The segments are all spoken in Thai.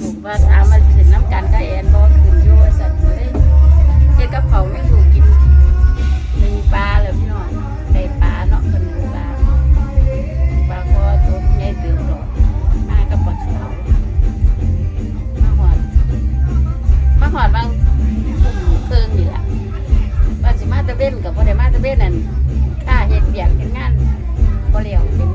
ลูกว่าถามมาสิน้ำกันก็แอนบ่ขึ้นอยู่สั่นบ่ได้เฮ็ดกับเขาไม่ถูกกินหนึ่งปลาเลยพี่น้องได้ปลาเนาะเพิ่นหนึ่งปลาปลาคอตัวใหญ่เติบดอกมากับปลาขามาหอดมาหอดบางทุ่มครึ่งนี่ละว่าสิมาตะเว้นกับบ่ได้มาตะเว้นนั่นถ้าเฮ็ดเบียกเฮ็ดงานบ่เลี้ยวเป็น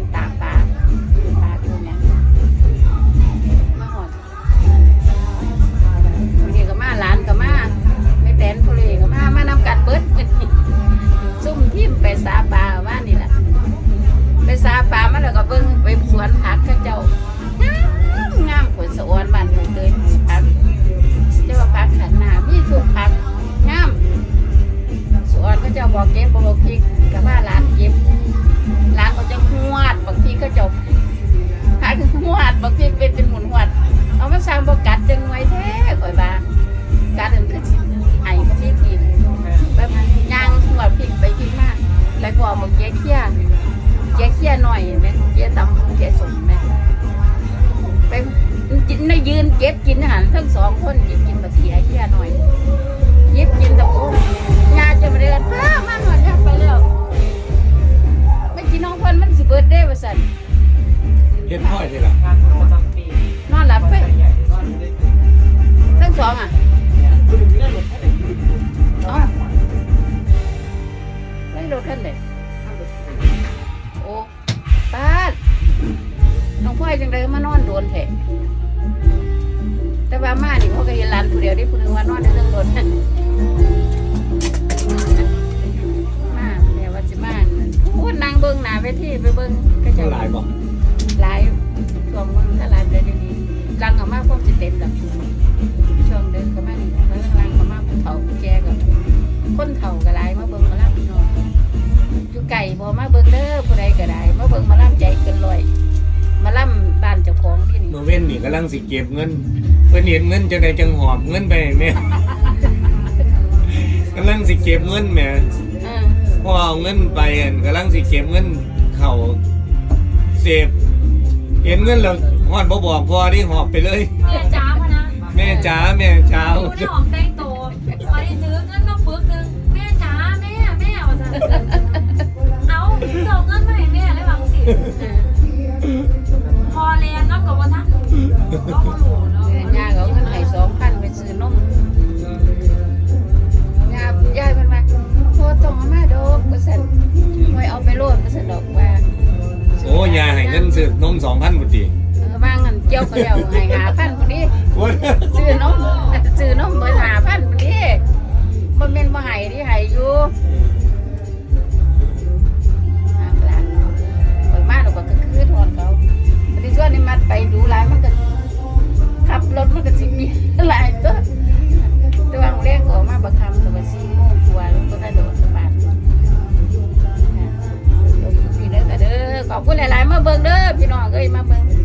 บิ่งไปสวนผักเข้าเจ้างามงามผลสะออนบ้านเลยเลยผักเจ้าผักขันหนามีทุกผักงามสวนเขาเจ้าบอกเก็บบอกพริกกับว่าร้านเก็บร้านเขาจะหวดบางทีก็เจ้าหาถึงหวดบักพริกเป็นเป็นหมุนหวดเอามาสร้างบกัดจังไว้แท้ข่อยว่ากัดอันคือสิไอ้บักพริกกินแบบย่างหวดพริกไปพริกมากแล้วก็เอาบักเกี้ยเคี่ยเกี้ยเคี่ยหน่ อยเห็นไหมเกี้ยตำเกี้ยสมไหมไปกินในยืนเก็บกินอาหารทั้งสองคนหยิบกินบักเกี้ยเคี่ยหน่อยหยิบกินตะโอ้ยาจะมาเดินพามาหน่อยยาไปแล้วไม่กินน้องเพิ่นมันสิเบิดเด้ว่าซั่นเฮ็ดพ่อยนี่ล่ะงานประจำปีนอนหลับไปทั้งสองอะเอ้าไม่รถขึ้นเลย จังไดมานอนโดนแท้แต่ว่ามานี่เขาก็เห็นหลานผู้เดียวได้ผู้หนึงว่านอนในเรื่องรถมาแม่ว่าสิมาพูดนางเบิ่งหน้าเวทีไปเบิ่งก็เท่าจะหลายบ่หลายช่วงมึงถ้าหลายเดือนเดี๋ยวนี้รังออกมาพวกสิเต็มแบบช่วงเดินเขามานี่แล้วรังเขามาผู้เฒ่าผู้แก่ก็คนเฒ่าก็หลายมาเบิ่งมาล่ำพี่น้องอยู่ไก่บ่มาเบิ่งเด้อผู้ใดก็ได้มาเบิ่งมาล่ำใจเกินร้อย มาล่ำบ้านเจ้าของที่นี่เมื่อเว้นนี่กำลังสิเก็บเงินเพิ่นเห็นเงินจังไดจังหอบเงินไปให้แม่กำลังสิเก็บเงินแหม่เออพอเอาเงินไปอั่นกำลังสิเก็บเงินเข้าเสพเห็นเงินแล้วฮอดบ่บอกพอที่หอบไปเลย แม่จ้าพะนะแม่จ๋าแม่จ๋าหนูได้หอมได้โตพ องพันบ่ติเออบ้างกันเกี่ยวกันแล้วให้หาพันคนนี้โอ้อน้องซื้อนมเบอร์หาพันคนนี้มันเป็นมาให้ที่ให้อยู่ องเอ้ยมาเบิ่ง